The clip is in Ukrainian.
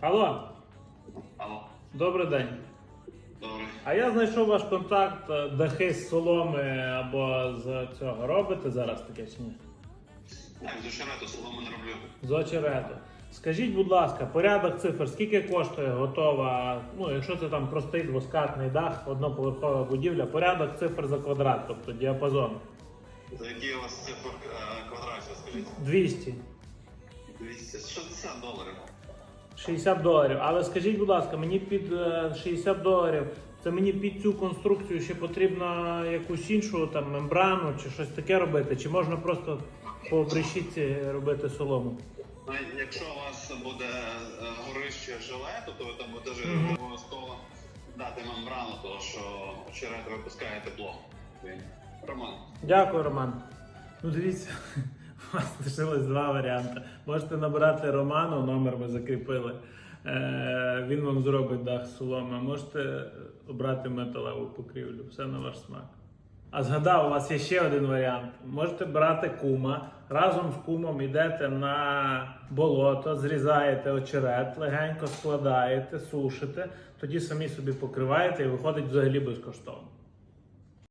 Алло, Алло, добрий день. добре. А я знайшов ваш контакт е, дахи з соломи або з цього. Робите зараз таке чи ні? Так, з очерету солому не роблю. З очерету. Скажіть, будь ласка, порядок цифр, скільки коштує готова, ну якщо це там простий двоскатний дах, одноповерхова будівля, порядок цифр за квадрат, тобто діапазон. За які у вас цифр е, квадратів, скажіть? 200. 260 доларів. 60 доларів. Але скажіть, будь ласка, мені під е, 60 доларів, це мені під цю конструкцію ще потрібно якусь іншу там мембрану чи щось таке робити, чи можна просто по обрешітці робити солому? Ну, якщо у вас буде е, горище жилету, то ви там будете Мгм. обов'язково дати мембрану, тому що очерет випускає тепло. Роман. Дякую, Роман. Ну дивіться, у вас лишилось два варіанти. Можете набрати Роману, номер ми закріпили. Е, він вам зробить дах соломи. Можете обрати металеву покрівлю. Все на ваш смак. А згадав, у вас є ще один варіант. Можете брати кума, разом з кумом йдете на болото, зрізаєте очерет, легенько складаєте, сушите, тоді самі собі покриваєте і виходить взагалі безкоштовно.